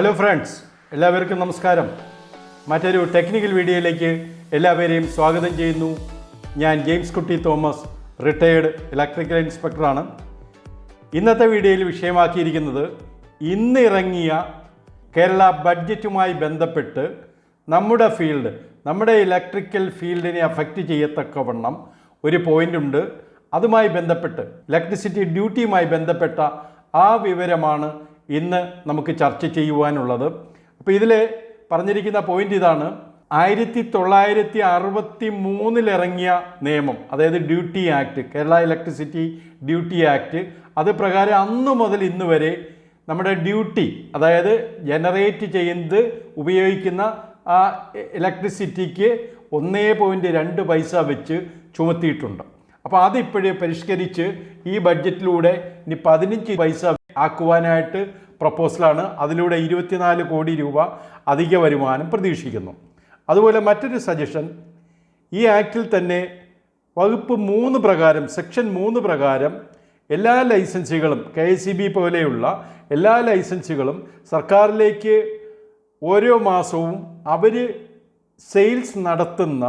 Hello friends എല്ലാവർക്കും നമസ്കാരം. മറ്റൊരു ടെക്നിക്കൽ വീഡിയോയിലേക്ക് എല്ലാവരെയും സ്വാഗതം ചെയ്യുന്നു. ഞാൻ ജെയിംസ് കുട്ടി തോമസ് റിട്ടയേർഡ് ഇലക്ട്രിക്കൽ ഇൻസ്പെക്ടറാണ് ഇന്നത്തെ വീഡിയോയിൽ വിഷയമാക്കിയിരിക്കുന്നത് ഇന്ന് ഇറങ്ങിയ കേരള ബഡ്ജറ്റുമായി ബന്ധപ്പെട്ട് നമ്മുടെ ഫീൽഡ് നമ്മുടെ ഇലക്ട്രിക്കൽ ഫീൽഡിനെ അഫക്റ്റ് ചെയ്യത്തക്കവണ്ണം ഒരു പോയിന്റ് ഉണ്ട്. അതുമായി ബന്ധപ്പെട്ട് ഇലക്ട്രിസിറ്റി ഡ്യൂട്ടിയുമായി ബന്ധപ്പെട്ട ആ വിവരമാണ് ഇന്ന് നമുക്ക് ചർച്ച ചെയ്യുവാനുള്ളത്. അപ്പോൾ ഇതിൽ പറഞ്ഞിരിക്കുന്ന പോയിന്റ് ഇതാണ്. ആയിരത്തി തൊള്ളായിരത്തി അറുപത്തി മൂന്നിലിറങ്ങിയ നിയമം അതായത് duty act Kerala electricity duty act അത് പ്രകാരം അന്ന് മുതൽ ഇന്ന് വരെ നമ്മുടെ ഡ്യൂട്ടി അതായത് ജനറേറ്റ് ചെയ്യുന്നത് ഉപയോഗിക്കുന്ന ആ ഇലക്ട്രിസിറ്റിക്ക് ഒന്നേ പോയിന്റ് രണ്ട് പൈസ വെച്ച് ചുമത്തിയിട്ടുണ്ട്. അപ്പോൾ അതിപ്പോഴേ പരിഷ്കരിച്ച് ഈ ബഡ്ജറ്റിലൂടെ ഇനി പതിനഞ്ച് പൈസ ആക്കുവാനായിട്ട് പ്രപ്പോസലാണ്. അതിലൂടെ ഇരുപത്തിനാല് കോടി രൂപ അധിക വരുമാനം പ്രതീക്ഷിക്കുന്നു. അതുപോലെ മറ്റൊരു സജഷൻ ഈ ആക്റ്റിൽ തന്നെ വകുപ്പ് മൂന്ന് പ്രകാരം സെക്ഷൻ മൂന്ന് പ്രകാരം എല്ലാ ലൈസൻസുകളും കെ എസ് ബി പോലെയുള്ള എല്ലാ ലൈസൻസുകളും സർക്കാരിലേക്ക് ഓരോ മാസവും അവർ സെയിൽസ് നടത്തുന്ന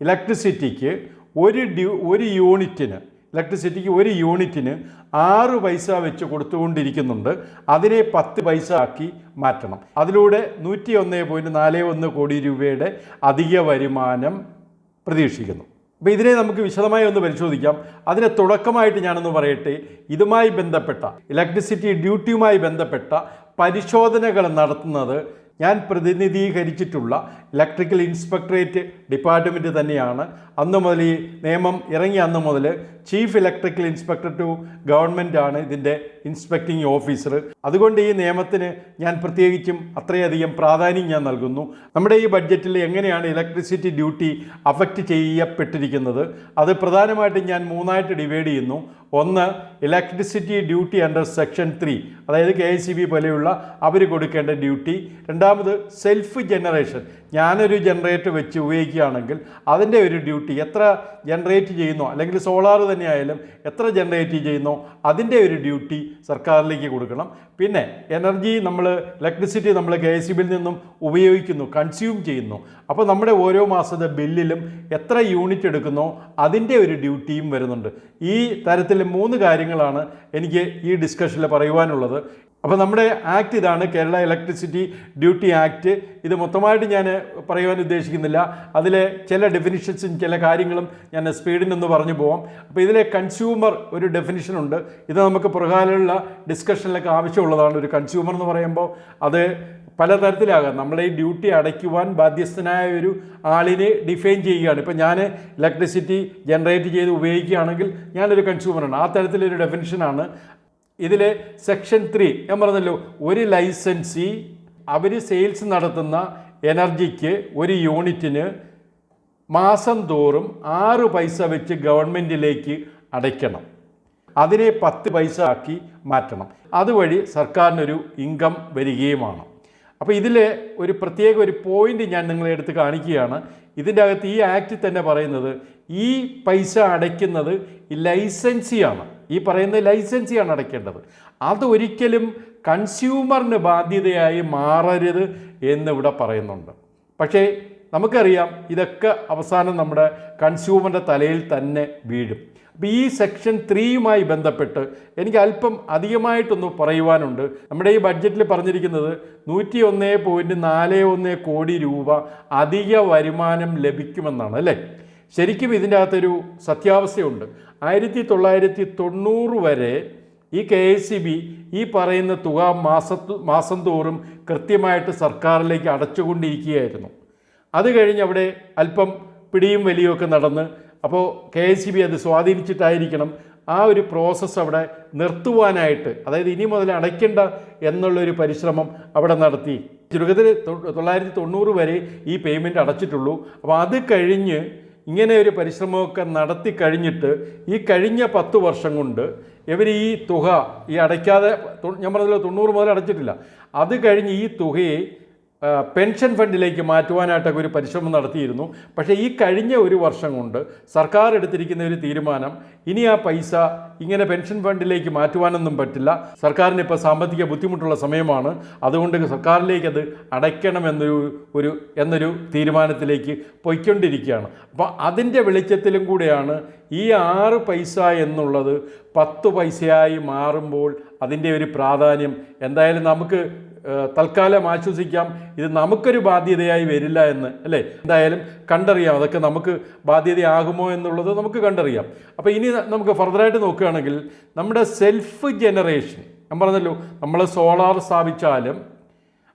ഇലക്ട്രിസിറ്റിക്ക് ഒരു ഡ്യൂ ഒരു യൂണിറ്റിന് ഇലക്ട്രിസിറ്റിക്ക് ഒരു യൂണിറ്റിന് ആറ് പൈസ വെച്ച് കൊടുത്തുകൊണ്ടിരിക്കുന്നുണ്ട്. അതിനെ പത്ത് പൈസ ആക്കി മാറ്റണം. അതിലൂടെ നൂറ്റി ഒന്ന് പോയിന്റ് നാല് ഒന്ന് കോടി രൂപയുടെ അധിക വരുമാനം പ്രതീക്ഷിക്കുന്നു. അപ്പോൾ ഇതിനെ നമുക്ക് വിശദമായി ഒന്ന് പരിശോധിക്കാം. അതിന് തുടക്കമായിട്ട് ഞാനൊന്ന് പറയട്ടെ. ഇതുമായി ബന്ധപ്പെട്ട ഇലക്ട്രിസിറ്റി ഡ്യൂട്ടിയുമായി ബന്ധപ്പെട്ട പരിശോധനകൾ നടത്തുന്നത് ഞാൻ പ്രതിനിധീകരിച്ചിട്ടുള്ള ഇലക്ട്രിക്കൽ ഇൻസ്പെക്ടറേറ്റ് ഡിപ്പാർട്ട്മെന്റ് തന്നെയാണ്. അന്ന് മുതൽ ഈ നിയമം ഇറങ്ങിയ അന്ന് മുതൽ ചീഫ് ഇലക്ട്രിക്കൽ ഇൻസ്പെക്ടർ ടു ഗവൺമെന്റാണ് ഇതിന്റെ ഇൻസ്പെക്ടിംഗ് ഓഫീസർ അതുകൊണ്ട് ഈ നിയമത്തിന് ഞാൻ പ്രത്യേകിച്ചും അത്രയധികം പ്രാധാന്യം ഞാൻ നൽകുന്നു. നമ്മുടെ ഈ ബഡ്ജറ്റിൽ എങ്ങനെയാണ് ഇലക്ട്രിസിറ്റി ഡ്യൂട്ടി അഫക്റ്റ് ചെയ്യപ്പെട്ടിരിക്കുന്നത്? അത് പ്രധാനമായിട്ടും ഞാൻ മൂന്നായിട്ട് ഡിവൈഡ് ചെയ്യുന്നു. ഒന്ന് electricity duty under section three അതായത് കെ ഐ സി ബി പോലെയുള്ള അവർ കൊടുക്കേണ്ട ഡ്യൂട്ടി രണ്ടാമത് സെൽഫ് ജനറേഷൻ ഞാനൊരു ജനറേറ്റർ വെച്ച് ഉപയോഗിക്കുകയാണെങ്കിൽ അതിന്റെ ഒരു ഡ്യൂട്ടി എത്ര ജനറേറ്റ് ചെയ്യുന്നോ അല്ലെങ്കിൽ സോളാർ തന്നെയായാലും എത്ര ജനറേറ്റ് ചെയ്യുന്നോ അതിന്റെ ഒരു ഡ്യൂട്ടി സർക്കാരിലേക്ക് കൊടുക്കണം. പിന്നെ എനർജി നമ്മൾ ഇലക്ട്രിസിറ്റി നമ്മൾ കെ എസ് ബിയിൽ നിന്നും ഉപയോഗിക്കുന്നു കൺസ്യൂം ചെയ്യുന്നു. അപ്പോൾ നമ്മുടെ ഓരോ മാസത്തെ ബില്ലിലും എത്ര യൂണിറ്റ് എടുക്കുന്നോ അതിന്റെ ഒരു ഡ്യൂട്ടിയും വരുന്നുണ്ട്. ഈ തരത്തിൽ മൂന്ന് കാര്യങ്ങളാണ് എനിക്ക് ഈ ഡിസ്കഷനിൽ പറയുവാനുള്ളത്. അപ്പോൾ നമ്മുടെ ആക്ട് ഇതാണ് കേരള ഇലക്ട്രിസിറ്റി ഡ്യൂട്ടി ആക്ട്. ഇത് മൊത്തമായിട്ട് ഞാൻ പറയുവാൻ ഉദ്ദേശിക്കുന്നില്ല. അതിലെ ചില ഡെഫിനിഷൻസും ചില കാര്യങ്ങളും ഞാൻ സ്പീഡിനൊന്ന് പറഞ്ഞു പോവാം. അപ്പോൾ ഇതിലെ കൺസ്യൂമർ ഒരു ഡെഫിനിഷൻ ഉണ്ട്. ഇത് നമുക്ക് പുറകാലുള്ള ഡിസ്കഷനിലൊക്കെ ആവശ്യമുള്ളതാണ് ഒരു കൺസ്യൂമർ എന്ന് പറയുമ്പോൾ. അത് പലതരത്തിലാകാം. നമ്മളെ ഈ ഡ്യൂട്ടി അടയ്ക്കുവാൻ ബാധ്യസ്ഥനായ ഒരു ആളിനെ ഡിഫൈൻ ചെയ്യുകയാണ്. ഇപ്പം ഞാൻ ഇലക്ട്രിസിറ്റി ജനറേറ്റ് ചെയ്ത് ഉപയോഗിക്കുകയാണെങ്കിൽ ഞാനൊരു കൺസ്യൂമറാണ് ആ തരത്തിലൊരു ഡെഫിനിഷനാണ് ഇതിൽ സെക്ഷൻ ത്രീ ഞാൻ പറഞ്ഞല്ലോ ഒരു ലൈസൻസി അവർ സെയിൽസ് നടത്തുന്ന എനർജിക്ക് ഒരു യൂണിറ്റിന് മാസം തോറും ആറ് പൈസ വെച്ച് ഗവൺമെന്റിലേക്ക് അടയ്ക്കണം. അതിനെ പത്ത് പൈസ ആക്കി മാറ്റണം. അതുവഴി സർക്കാരിനൊരു ഇൻകം വരികയുമാണ് അപ്പോൾ ഇതിൽ ഒരു പ്രത്യേക ഒരു പോയിന്റ് ഞാൻ നിങ്ങളെ എടുത്ത് കാണിക്കുകയാണ്. ഇതിന്റെ അകത്ത് ഈ ആക്റ്റ് തന്നെ പറയുന്നത് ഈ പൈസ അടയ്ക്കുന്നത് ലൈസൻസിയാണ്. ഈ പറയുന്ന ലൈസൻസിയാണ് അടയ്ക്കേണ്ടത്. അതൊരിക്കലും കൺസ്യൂമറിന് ബാധ്യതയായി മാറരുത് എന്നിവിടെ പറയുന്നുണ്ട്. പക്ഷേ നമുക്കറിയാം ഇതൊക്കെ അവസാനം നമ്മുടെ കൺസ്യൂമറിന്റെ തലയിൽ തന്നെ വീഴും. അപ്പോൾ ഈ സെക്ഷൻ ത്രീയുമായി ബന്ധപ്പെട്ട് എനിക്ക് അല്പം അധികമായിട്ടൊന്ന് പറയുവാനുണ്ട്. നമ്മുടെ ഈ ബഡ്ജറ്റിൽ പറഞ്ഞിരിക്കുന്നത് നൂറ്റി ഒന്ന് പോയിന്റ് നാല് ഒന്ന് കോടി രൂപ അധിക വരുമാനം ലഭിക്കുമെന്നാണ് അല്ലേ? ശരിക്കും ഇതിന്റെ അകത്തൊരു സത്യാവസ്ഥയുണ്ട്. ആയിരത്തി തൊള്ളായിരത്തി തൊണ്ണൂറ് വരെ ഈ കെ എസ് സി ബി ഈ പറയുന്ന തുക മാസ മാസം തോറും കൃത്യമായിട്ട് സർക്കാരിലേക്ക് അടച്ചുകൊണ്ടിരിക്കുകയായിരുന്നു. അത് കഴിഞ്ഞ് അവിടെ അല്പം പിടിയും വലിയൊക്കെ നടന്ന് അപ്പോൾ കെ എസ് സി ബി അത് സ്വാധീനിച്ചിട്ടായിരിക്കണം ആ ഒരു പ്രോസസ്സ് അവിടെ നിർത്തുവാനായിട്ട് അതായത് ഇനി മുതൽ അടയ്ക്കേണ്ട എന്നുള്ളൊരു പരിശ്രമം അവിടെ നടത്തി. ചുരുക്കത്തിൽ തൊള്ളായിരത്തി തൊണ്ണൂറ് വരെ ഈ പേയ്മെന്റ് അടച്ചിട്ടുള്ളൂ. അപ്പോൾ അത് കഴിഞ്ഞ് ഇങ്ങനെ ഒരു പരിശ്രമമൊക്കെ നടത്തി കഴിഞ്ഞിട്ട് ഈ കഴിഞ്ഞ പത്ത് വർഷം കൊണ്ട് ഇവർ ഈ തുക ഈ അടയ്ക്കാതെ ഞാൻ പറഞ്ഞല്ലോ തൊണ്ണൂറ് മുതൽ അടച്ചിട്ടില്ല. അത് കഴിഞ്ഞ് ഈ തുകയെ പെൻഷൻ ഫണ്ടിലേക്ക് മാറ്റുവാനായിട്ടൊക്കെ ഒരു പരിശ്രമം നടത്തിയിരുന്നു. പക്ഷേ ഈ കഴിഞ്ഞ ഒരു വർഷം കൊണ്ട് സർക്കാർ എടുത്തിരിക്കുന്ന ഒരു തീരുമാനം ഇനി ആ പൈസ ഇങ്ങനെ പെൻഷൻ ഫണ്ടിലേക്ക് മാറ്റുവാനൊന്നും പറ്റില്ല. സർക്കാരിന് ഇപ്പോൾ സാമ്പത്തിക ബുദ്ധിമുട്ടുള്ള സമയമാണ്. അതുകൊണ്ട് സർക്കാരിലേക്ക് അത് അടയ്ക്കണമെന്നൊരു ഒരു എന്നൊരു തീരുമാനത്തിലേക്ക് പൊയ്ക്കൊണ്ടിരിക്കുകയാണ്. അപ്പോൾ അതിന്റെ വെളിച്ചത്തിലും കൂടെയാണ് ഈ ആറ് പൈസ എന്നുള്ളത് പത്ത് പൈസയായി മാറുമ്പോൾ അതിന്റെ ഒരു പ്രാധാന്യം എന്തായാലും നമുക്ക് തൽക്കാലം ആശ്വസിക്കാം. ഇത് നമുക്കൊരു ബാധ്യതയായി വരില്ല എന്ന് അല്ലേ? എന്തായാലും കണ്ടറിയാം. അതൊക്കെ നമുക്ക് ബാധ്യതയാകുമോ എന്നുള്ളത് നമുക്ക് കണ്ടറിയാം. അപ്പോൾ ഇനി നമുക്ക് ഫർദറായിട്ട് നോക്കുകയാണെങ്കിൽ നമ്മുടെ സെൽഫ് ജനറേഷൻ ഞാൻ പറഞ്ഞല്ലോ നമ്മൾ സോളാർ സ്ഥാപിച്ചാലും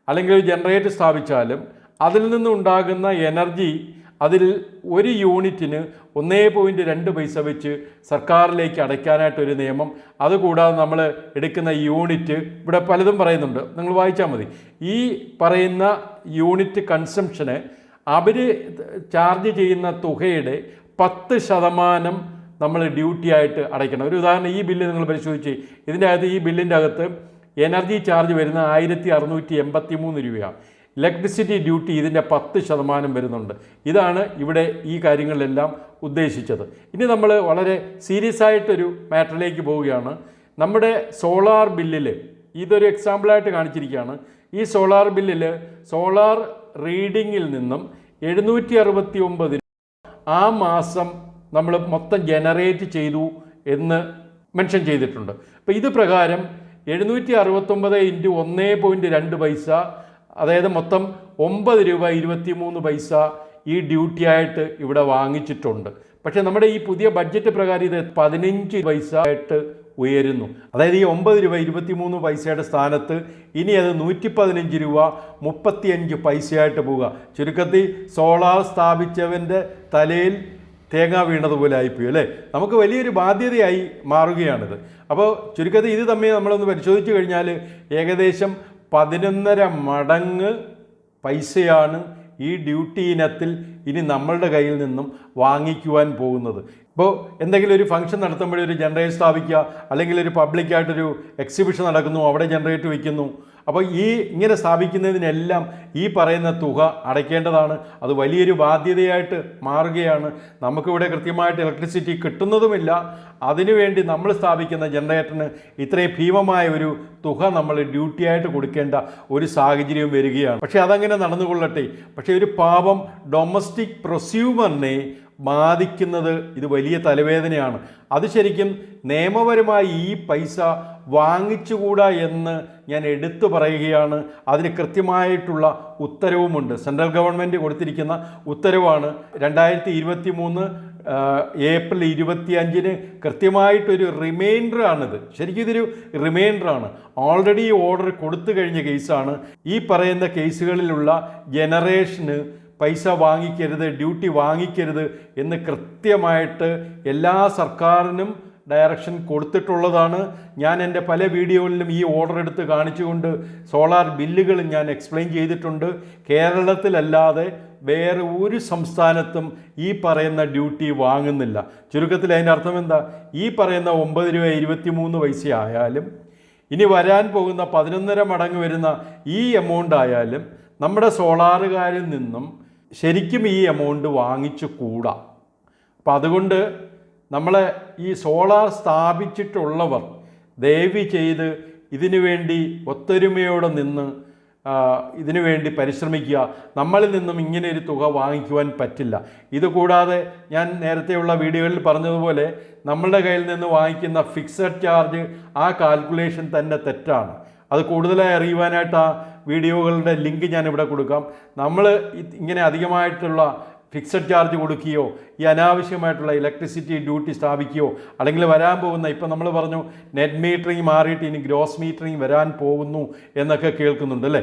അല്ലെങ്കിൽ ജനറേറ്റർ സ്ഥാപിച്ചാലും അതിൽ നിന്നുണ്ടാകുന്ന എനർജി അതിൽ ഒരു യൂണിറ്റിന് ഒന്നേ പോയിന്റ് രണ്ട് പൈസ വെച്ച് സർക്കാരിലേക്ക് അടയ്ക്കാനായിട്ടൊരു നിയമം. അതുകൂടാതെ നമ്മൾ എടുക്കുന്ന യൂണിറ്റ് ഇവിടെ പലതും പറയുന്നുണ്ട്. നിങ്ങൾ വായിച്ചാൽ മതി. ഈ പറയുന്ന യൂണിറ്റ് കൺസംഷന് അവർ ചാർജ് ചെയ്യുന്ന തുകയുടെ പത്ത് ശതമാനം നമ്മൾ ഡ്യൂട്ടി ആയിട്ട് അടയ്ക്കണം. ഒരു ഉദാഹരണം ഈ ബില്ല് നിങ്ങൾ പരിശോധിച്ച് ഇതിന്റെ അകത്ത് ഈ ബില്ലിന്റെ അകത്ത് എനർജി ചാർജ് വരുന്ന ആയിരത്തി അറുന്നൂറ്റി എൺപത്തി മൂന്ന് രൂപയാണ്. ഇലക്ട്രിസിറ്റി ഡ്യൂട്ടി ഇതിന്റെ പത്ത് ശതമാനം വരുന്നുണ്ട്. ഇതാണ് ഇവിടെ ഈ കാര്യങ്ങളിലെല്ലാം ഉദ്ദേശിച്ചത്. ഇനി നമ്മൾ വളരെ സീരിയസ് ആയിട്ടൊരു മാറ്ററിലേക്ക് പോവുകയാണ്. നമ്മുടെ സോളാർ ബില്ലിൽ ഇതൊരു എക്സാമ്പിളായിട്ട് കാണിച്ചിരിക്കുകയാണ്. ഈ സോളാർ ബില്ലിൽ സോളാർ റീഡിങ്ങിൽ നിന്നും എഴുന്നൂറ്റി അറുപത്തി ഒമ്പത് ആ മാസം നമ്മൾ മൊത്തം ജനറേറ്റ് ചെയ്തു എന്ന് മെൻഷൻ ചെയ്തിട്ടുണ്ട്. അപ്പോൾ ഇത് പ്രകാരം എഴുന്നൂറ്റി അറുപത്തൊമ്പത് ഇന്റു ഒന്നേ പോയിന്റ് രണ്ട് പൈസ അതായത് മൊത്തം ഒമ്പത് രൂപ ഇരുപത്തി മൂന്ന് പൈസ ഈ ഡ്യൂട്ടി ആയിട്ട് ഇവിടെ വാങ്ങിച്ചിട്ടുണ്ട്. പക്ഷേ നമ്മുടെ ഈ പുതിയ ബഡ്ജറ്റ് പ്രകാരം ഇത് പതിനഞ്ച് പൈസ ആയിട്ട് ഉയരുന്നു. അതായത് ഈ ഒമ്പത് രൂപ ഇരുപത്തി മൂന്ന് പൈസയുടെ സ്ഥാനത്ത് ഇനി അത് നൂറ്റി പതിനഞ്ച് രൂപ മുപ്പത്തിയഞ്ച് പൈസയായിട്ട് പോവുക. ചുരുക്കത്തിൽ സോളാർ സ്ഥാപിച്ചവന്റെ തലയിൽ തേങ്ങ വീണതുപോലെ ആയിപ്പോയി അല്ലേ? നമുക്ക് വലിയൊരു ബാധ്യതയായി മാറുകയാണിത്. അപ്പോൾ ചുരുക്കത്തിൽ ഇത് തമ്മിൽ നമ്മളൊന്ന് പരിശോധിച്ചു കഴിഞ്ഞാൽ ഏകദേശം പതിനൊന്നര മടങ്ങ് പൈസയാണ് ഈ ഡ്യൂട്ടി ഇനത്തിൽ ഇനി നമ്മളുടെ കയ്യിൽ നിന്നും വാങ്ങിക്കുവാൻ പോകുന്നത്. ഇപ്പോൾ എന്തെങ്കിലും ഒരു ഫംഗ്ഷൻ നടത്തുമ്പോഴൊരു ജനറേറ്റ് സ്ഥാപിക്കുക അല്ലെങ്കിൽ ഒരു പബ്ലിക്കായിട്ടൊരു എക്സിബിഷൻ നടക്കുന്നു അവിടെ ജനറേറ്റ് വയ്ക്കുന്നു അപ്പോൾ ഈ ഇങ്ങനെ സ്ഥാപിക്കുന്നതിനെല്ലാം ഈ പറയുന്ന തുക അടയ്ക്കേണ്ടതാണ്. അത് വലിയൊരു ബാധ്യതയായിട്ട് മാറുകയാണ്. നമുക്കിവിടെ കൃത്യമായിട്ട് ഇലക്ട്രിസിറ്റി കിട്ടുന്നതുമില്ല. അതിനുവേണ്ടി നമ്മൾ സ്ഥാപിക്കുന്ന ജനറേറ്ററിന് ഇത്രയും ഭീമമായ ഒരു തുക നമ്മൾ ഡ്യൂട്ടിയായിട്ട് കൊടുക്കേണ്ട ഒരു സാഹചര്യം വരികയാണ്. പക്ഷേ അതങ്ങനെ നടന്നുകൊള്ളട്ടെ. പക്ഷേ ഒരു പാപം ഡൊമസ്റ്റിക് പ്രൊസ്യൂമറിനെ ബാധിക്കുന്നത് ഇത് വലിയ തലവേദനയാണ്. അത് ശരിക്കും നിയമപരമായി ഈ പൈസ വാങ്ങിച്ചുകൂടാ എന്ന് ഞാൻ എടുത്തു പറയുകയാണ്. അതിന് കൃത്യമായിട്ടുള്ള ഉത്തരവുമുണ്ട്. സെൻട്രൽ ഗവൺമെന്റ് കൊടുത്തിരിക്കുന്ന ഉത്തരവാണ്. രണ്ടായിരത്തി ഇരുപത്തി മൂന്ന് ഏപ്രിൽ ഇരുപത്തി അഞ്ചിന് കൃത്യമായിട്ടൊരു റിമൈൻഡർ ആണിത് ശരിക്കും ഇതൊരു റിമൈൻഡറാണ്. ഓൾറെഡി ഓർഡർ കൊടുത്തു കഴിഞ്ഞ കേസാണ്. ഈ പറയുന്ന കേസുകളിലുള്ള ജനറേഷന് പൈസ വാങ്ങിക്കരുത് ഡ്യൂട്ടി വാങ്ങിക്കരുത് എന്ന് കൃത്യമായിട്ട് എല്ലാ സർക്കാരിനും ഡയറക്ഷൻ കൊടുത്തിട്ടുള്ളതാണ്. ഞാൻ എന്റെ പല വീഡിയോകളിലും ഈ ഓർഡർ എടുത്ത് കാണിച്ചുകൊണ്ട് സോളാർ ബില്ലുകൾ ഞാൻ എക്സ്പ്ലെയിൻ ചെയ്തിട്ടുണ്ട്. കേരളത്തിലല്ലാതെ വേറെ ഒരു സംസ്ഥാനത്തും ഈ പറയുന്ന ഡ്യൂട്ടി വാങ്ങുന്നില്ല. ചുരുക്കത്തിൽ അതിന്റെ അർത്ഥം എന്താ? ഈ പറയുന്ന ഒമ്പത് രൂപ ഇരുപത്തി മൂന്ന് പൈസ ആയാലും ഇനി വരാൻ പോകുന്ന പതിനൊന്നര മടങ്ങ് വരുന്ന ഈ എമൗണ്ട് ആയാലും നമ്മുടെ സോളാറുകാരിൽ നിന്നും ശരിക്കും ഈ എമൗണ്ട് വാങ്ങിച്ചു കൂടാ. അപ്പം അതുകൊണ്ട് നമ്മളെ ഈ സോളാർ സ്ഥാപിച്ചിട്ടുള്ളവർ ദയവ് ചെയ്ത് ഇതിനു വേണ്ടി ഒത്തൊരുമയോടെ നിന്ന് ഇതിനു വേണ്ടി പരിശ്രമിക്കുക. നമ്മളിൽ നിന്നും ഇങ്ങനെ ഒരു തുക വാങ്ങിക്കുവാൻ പറ്റില്ല. ഇതുകൂടാതെ ഞാൻ നേരത്തെയുള്ള വീഡിയോകളിൽ പറഞ്ഞതുപോലെ നമ്മളുടെ കയ്യിൽ നിന്ന് വാങ്ങിക്കുന്ന ഫിക്സഡ് ചാർജ് ആ കാൽക്കുലേഷൻ തന്നെ തെറ്റാണ്. അത് കൂടുതലായി അറിയുവാനായിട്ട് ആ വീഡിയോകളുടെ ലിങ്ക് ഞാൻ ഇവിടെ കൊടുക്കാം നമ്മൾ ഇങ്ങനെ അധികമായിട്ടുള്ള ഫിക്സഡ് ചാർജ് കൊടുക്കുകയോ ഈ അനാവശ്യമായിട്ടുള്ള ഇലക്ട്രിസിറ്റി ഡ്യൂട്ടി സ്ഥാപിക്കുകയോ അല്ലെങ്കിൽ വരാൻ പോകുന്ന ഇപ്പം നമ്മൾ പറഞ്ഞു നെറ്റ് മീറ്ററിങ് മാറിയിട്ട് ഇനി ഗ്രോസ് മീറ്ററിങ് വരാൻ പോകുന്നു എന്നൊക്കെ കേൾക്കുന്നുണ്ട് അല്ലേ?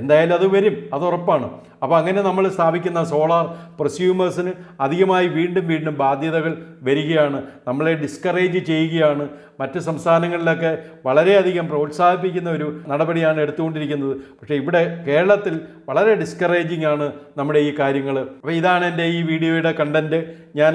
എന്തായാലും അത് വരും അത് ഉറപ്പാണ്. അപ്പോൾ അങ്ങനെ നമ്മൾ സ്ഥാപിക്കുന്ന സോളാർ പ്രസ്യൂമേഴ്സിന് അധികമായി വീണ്ടും വീണ്ടും ബാധ്യതകൾ വരികയാണ്. നമ്മളെ ഡിസ്കറേജ് ചെയ്യുകയാണ്. മറ്റ് സംസ്ഥാനങ്ങളിലൊക്കെ വളരെയധികം പ്രോത്സാഹിപ്പിക്കുന്ന ഒരു നടപടിയാണ് എടുത്തുകൊണ്ടിരിക്കുന്നത്. പക്ഷേ ഇവിടെ കേരളത്തിൽ വളരെ ഡിസ്കറേജിങ് ആണ് നമ്മുടെ ഈ കാര്യങ്ങൾ അപ്പോൾ ഇതാണ് എന്റെ ഈ വീഡിയോയുടെ കണ്ടന്റ് ഞാൻ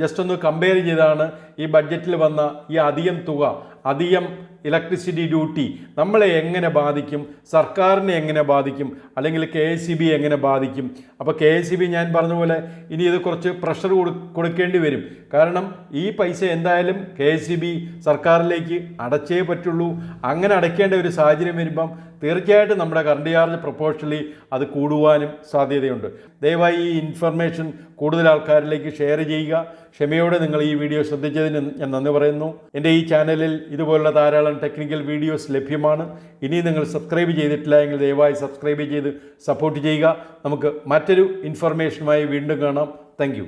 ജസ്റ്റ് ഒന്ന് കമ്പയർ ചെയ്താണ് ഈ ബഡ്ജറ്റിൽ വന്ന ഈ അധികം തുക. അധികം ഇലക്ട്രിസിറ്റി ഡ്യൂട്ടി നമ്മളെ എങ്ങനെ ബാധിക്കും? സർക്കാരിനെ എങ്ങനെ ബാധിക്കും? അല്ലെങ്കിൽ കെ എസ് സി ബി എങ്ങനെ ബാധിക്കും? അപ്പോൾ കെ എസ് സി ബി ഞാൻ പറഞ്ഞ പോലെ ഇനി ഇത് കുറച്ച് പ്രഷർ കൊടുക്കേണ്ടി വരും. കാരണം ഈ പൈസ എന്തായാലും കെ എസ് സി ബി സർക്കാരിലേക്ക് അടച്ചേ പറ്റുള്ളൂ. അങ്ങനെ അടയ്ക്കേണ്ട ഒരു സാഹചര്യം വരുമ്പം തീർച്ചയായിട്ടും നമ്മുടെ കറണ്ട് ചാർജ് പ്രൊപ്പോഷണലി അത് കൂടുവാനും സാധ്യതയുണ്ട്. ദയവായി ഈ ഇൻഫർമേഷൻ കൂടുതൽ ആൾക്കാരിലേക്ക് ഷെയർ ചെയ്യുക. ക്ഷമയോടെ നിങ്ങൾ ഈ വീഡിയോ ശ്രദ്ധിച്ചതിന് ഞാൻ നന്ദി പറയുന്നു. എന്റെ ഈ ചാനലിൽ ഇതുപോലുള്ള ധാരാളം ടെക്നിക്കൽ വീഡിയോസ് ലഭ്യമാണ്. ഇനി നിങ്ങൾ സബ്സ്ക്രൈബ് ചെയ്തിട്ടില്ല എങ്കിൽ ദയവായി സബ്സ്ക്രൈബ് ചെയ്ത് സപ്പോർട്ട് ചെയ്യുക. നമുക്ക് മറ്റൊരു ഇൻഫർമേഷനുമായി വീണ്ടും കാണാം. താങ്ക്